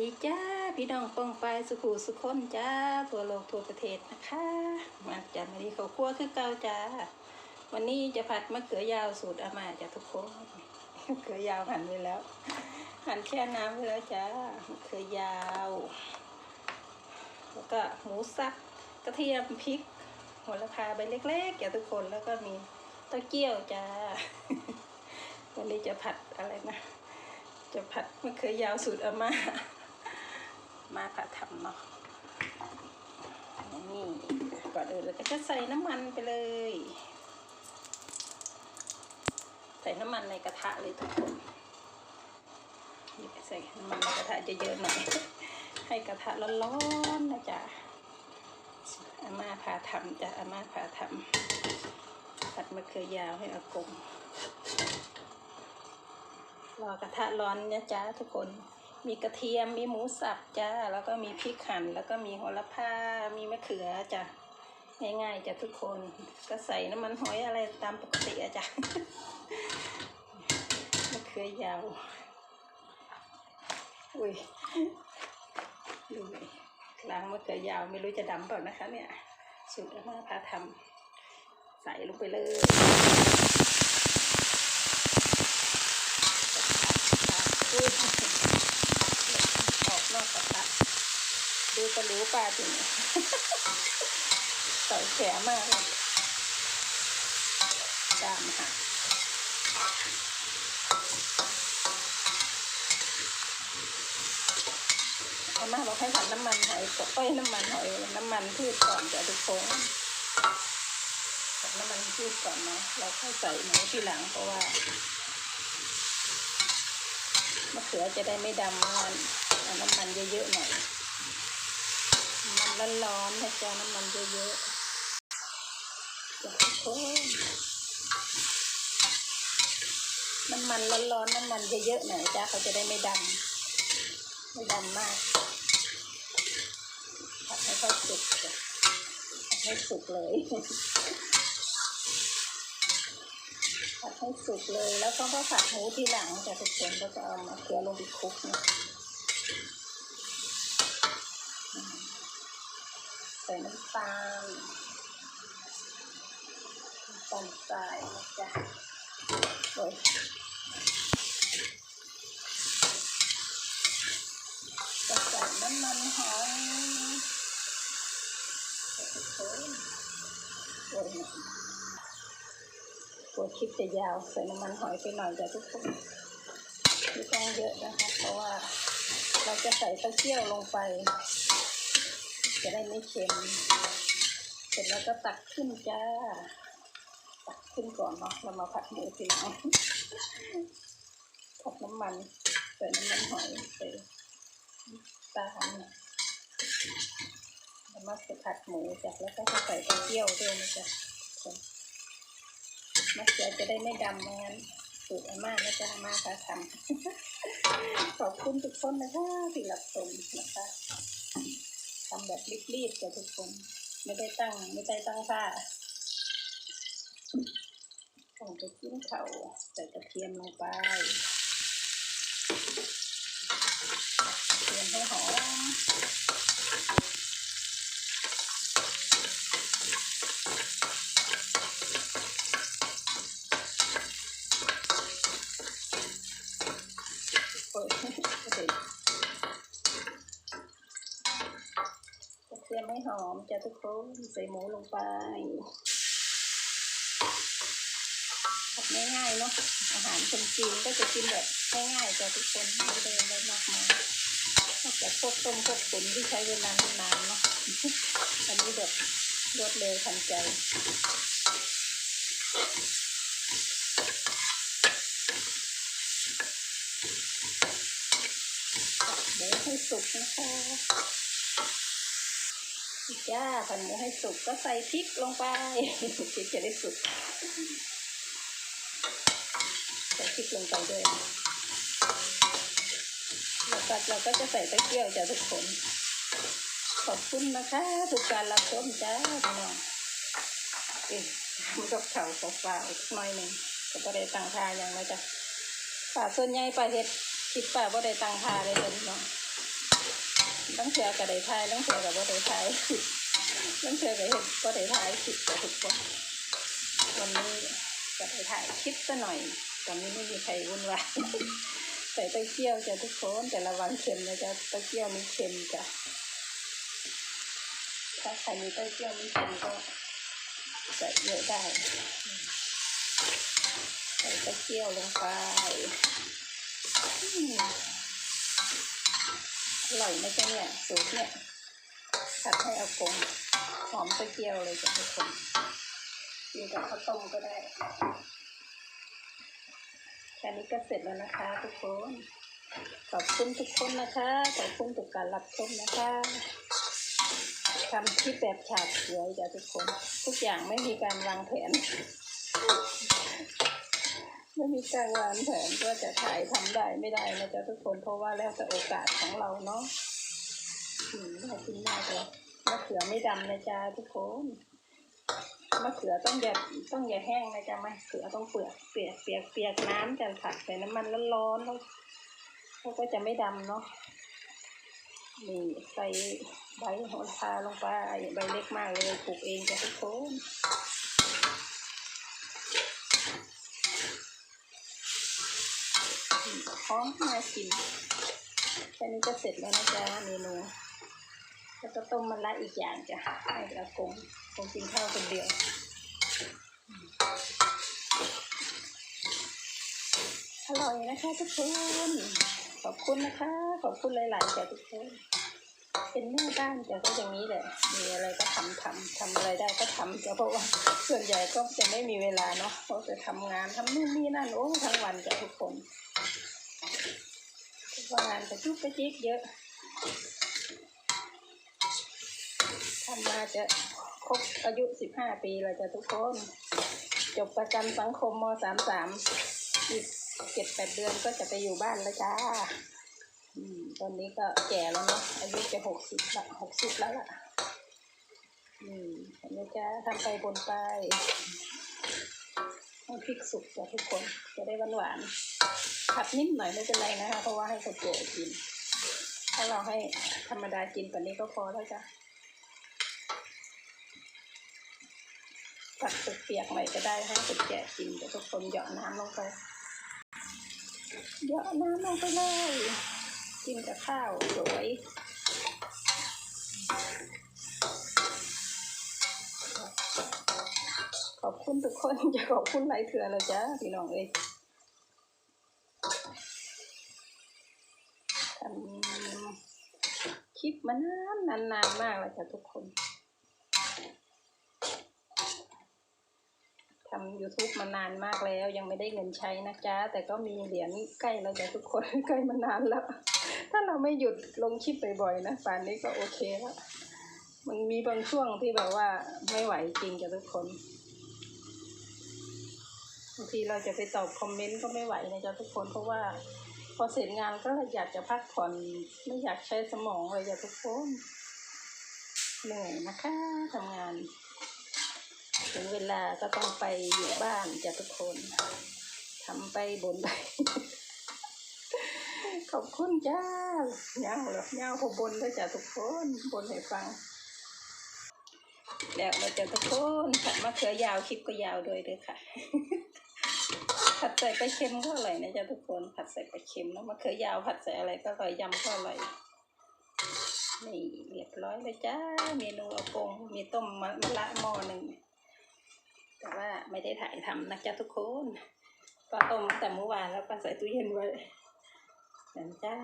ดีจ้าพี่น้องปองไปสุขุสุขคนจ้าทั่วโลกทั่วประเทศนะคะ มาจ้ามาดีเขาคั่วคือเก่าจ้า วันนี้จะผัดมะเขือยาวสูตรอามาจ้าทุกคนมะเขือยาวหั่นไว้แล้ว หั่นแช่น้ำไว้แล้วจ้ามะเขือยาว แล้วก็หมูสับกระเทียมพริกหัวละพาใบเล็กๆจ้าทุกคนแล้วก็มีต้าเจี้ยวจ้า วันนี้จะผัดอะไรนะจะผัดมะเขือยาวสูตรอาม่า มาผัดทำเนาะนี่ก่อนอื่นเราก็จะใส่น้ำมันไปเลย ใส่น้ำมันในกระทะเลยทุกคนใส่น้ำมันในกระทะเยอะๆหน่อย ให้กระทะร้อนๆนะจ๊ะอาม่าพาทำจ้ะอาม่าพาทำผัดมะเขือยาวให้อากงรอกระทะร้อนนะจ๊ะทุกคน มีกระเทียม มีหมูสับจ้า แล้วก็มีพริกหั่น แล้วก็มีโหระพา มีมะเขือจ้ะ ง่ายๆจ้ะทุกคน ก็ใส่น้ำมันหอยอะไรตามปกติอะจ้ะ มะเขือยาว อุ้ยดูดิล้างมะเขือยาวไม่รู้จะดำเปล่านะคะเนี่ย สูตรอาม่าพาทำใส่ลงไปเลย อุ้ยออกนอกกระทะ ดูตะหลิวปลาถึงใส่แขนมากเลยดามค่ะอาม่าบอกให้ผัดน้ำมันหอยก่อนเอ้ยน้ำมันหอยน้ำมันพืชก่อนจะทุกคนผัดน้ำมันพืชก่อนเนาะเราค่อยใส่หมูทีหลังเพราะว่ามะเขือจะได้ไม่ดำมันน้ำมันเยอะๆหน่อย ร้อนๆนะจ๊ะน้ำมันเยอะๆจะทุกคนน้ำมันร้อนๆน้ำมันเยอะๆหน่อยจ้ะเขาจะได้ไม่ดำไม่ดำมากผัดให้เขาสุกจ้ะให้สุกเลยผัดให้สุกเลยแล้วก็ผัดหมูทีหลังแต่ทุกคนก็จะเอามาเคี่ยวลงไปคลุกนะอืมใส่น้ำ ตาลน้ำตาลทรายนะจ๊ะโอ้ยจะใส่น้ำมันหอยทุกคนโอ้ยนะตัวคลิปจะยาวใส่น้ำมันหอยไปหน่อยจ้ะทุกคนไม่ต้องเยอะนะคะ เพราะว่าเราจะใส่เต้าเจี้ยวลงไป จะได้ไม่เค็ม เสร็จแล้วก็ตักขึ้นจ้า ตักขึ้นก่อนเนาะเรามาผัดหมูทีหลังผัดน้ำมันใส่น้ำมันหอยใส่ตาลแล้วมาผัดหมูจ้ะแล้วก็ใส่เต้าเจี้ยวด้วยนะจ๊ะทุกคนมะเขือจะได้ไม่ดำไม่งั้นสูตรอาม่านะจ๊ะอาม่าพาทำขอบคุณทุกคนนะคะที่รับชมนะคะ ทำแบบรีบๆกับทุกคนไม่ได้ตั้งไม่ได้ตั้งค่าต้องไปกินเขาใส่กระเทียมลงไปเตรียมให้หอม เปิดให้เด็ก กระเทียมให้หอมจะทุกคนใส่หมูลงไปทำง่ายๆเนาะอาหารคนจีนก็จะกินแบบง่ายๆจะทุกคนไม่ได้อะไรมากมายนอกจากพวกต้มพวกตุ๋นที่ใช้เวลานานๆเนาะอันนี้แบบรวดเร็วทันใจเหมูให้สุกนะคะ จ้าผัดหมูให้สุกก็ใส่พริกลงไปพริกจะได้สุกใส่พริกลงไปด้วยแล้วก็เราก็จะใส่ต้าเจี้ยวจ้ะทุกคนขอบคุณนะคะทุกการรับชมจ้าพี่น้องเอ๊ะมันก็เข่าเปล่าๆอีกหน่อยหนึ่งก็ไ่ได้ตั้งท่าอย่างไรจ้ะป่าส่วนใหญ่ป่าเห็ดคิดป่าบ่ได้ตั้งท่าเลยจ้ะพี่น้อง ต้องเชื่อกับได้ทายต้องเชื่อกับว่าได้ทายต้องเชื่อกับเห็นว่าได้ทายคลิปกับทุกคนวันนี้จะไปถ่ายคลิปซะหน่อย ตอนนี้ไม่มีใครวุ่นวายใส่เต้าเจี้ยวจะทุกคนแต่ระวังเค็มนะจ๊ะเต้าเจี้ยวมีเค็มจ้ะถ้าใครมีเต้าเจี้ยวมีเค็มก็ใส่เยอะได้ ใส่เต้าเจี้ยวลงไป ร่อยไหมจ๊ะเนี่ยสูตรเนี่ยผัดให้อากงหอมเต้าเจี้ยวเลยจ้ะทุกคนกินกับข้าวต้มก็ได้แค่นี้ก็เสร็จแล้วนะคะ ทุกคนขอบคุณทุกคนนะคะขอบคุณทุกการรับชมนะคะทำคลิปแบบฉาบสวยจ้ะทุกคน ทุกอย่างไม่มีการวางแผน ไม่มีการวางแผนว่าจะถ่ายทำได้ไม่ได้นะจ๊ะทุกคนเพราะว่าแล้วแต่โอกาสของเราเนาะอืมขอบคุณมากเลยมะเขือไม่ดำนะจ๊ะทุกคนมะเขือต้องอย่าต้องอย่าแห้งนะจ๊ะมะเขือต้องเปลือกเปียกเปียกเปียกน้ำจะผัดใส่น้ำมันร้อนๆแล้วแล้วก็จะไม่ดำเนาะนี่ใส่ใบโหระพาลงไปใบเล็กมากเลยปลูกเองจ้ะทุกคน อืมหอมน่ากินแค่นี้ก็เสร็จแล้วนะจ๊ะเมนูแล้วก็ต้มมะระอีกอย่างจ้ะให้อากงคงกินข้าวคนเดียวอร่อยนะคะทุกคนขอบคุณนะคะ ขอบคุณหลายๆจ้ะทุกคนเป็นแม่บ้านจ้ะก็อย่างนี้แหละ มีอะไรก็ทำทำทำอะไรได้ก็ทำจ้ะเพราะว่าส่วนใหญ่ก็จะไม่มีเวลาเนาะเพราะจะทำงานทำนู่นนี่นั่นโอ้ทั้งวันจ้ะทุกคน พราะงานกระจุกกระจิกเยอะทำมาจะครบอายุสิบห้าปีแล้วจ้ะทุกคน จบประกันสังคมมสามสามอีกเจ็ดแปดเดือนก็จะไปอยู่บ้านแล้วจ้าอืมตอนนี้ก็แก่แล้วเนาะอายุจะหกสิบละหกสิบแล้วล่ะอืมเห็นไหมจ้าทำไปบนไปให้พริกสุกจ้ะทุกคนจะได้หวานหวาน ผัดนิดหน่อยไม่เป็นไรนะคะ เพราะว่าให้คนแก่กิน ถ้าเราให้ธรรมดากินกว่านี้ก็พอแล้วจ้ะผัดเปียกหน่อยก็ได้ให้คนแก่กินแต่ทุกคนเหยาะน้ำลงไปเหยาะน้ำลงไปเลยกินกับข้าวสวยขอบคุณทุกคนจะขอบคุณหลายเถื่อแล้วจ้าพี่น้องเอ้ยทำค ลิปมานานนานนานมากแล้วจ้ะทุกคนทำ YouTube มานานมากแล้ว ยังไม่ได้เงินใช้นะจ๊ะ แต่ก็มีเหรียญใกล้แล้วจ้ะทุกคน ใกล้มานานแล้ว ถ้าเราไม่หยุดลงคลิปบ่อยๆนะป่านนี้ก็โอเคแล้วมันมีบางช่วงที่แบบว่าไม่ไหวจริงจ้ะทุกคนบางทีเราจะไปตอบคอมเมนต์ก็ไม่ไหวนะจ๊ะทุกคนเพราะว่า พอเสร็จงานก็อยากจะพักผ่อนไม่อยากใช้สมองเลยจ้ะทุกคนเหนื่อยนะคะทำงาน ถึงเวลาก็ต้องไปอยู่บ้านจ้ะทุกคนทำไปบนไป ขอบคุณจ้าเงาหรอเงาขบนด้วยจ้ะทุกคนบนให้ฟัง แล้วเราจะทุกคนผัดมะเขือยาวคลิปก็ยาวด้วยด้วยค่ะ ผัดใส่ปลาเค็มก็อร่อยนะจ๊ะทุกคนผัดใส่ปลาเค็มแล้วมะเขือยาวผัดใส่อะไรก็อร่อยยำก็อร่อยนี่เรียบร้อยเลยจ้าเมนูอากงมีต้มมะละหม้อหนึ่งแต่ว่าไม่ได้ถ่ายทำนะจ๊ะทุกคนก็ต้มแต่เมื่อวานแล้วก็ใส่ตู้เย็นไว้นั่นจ้า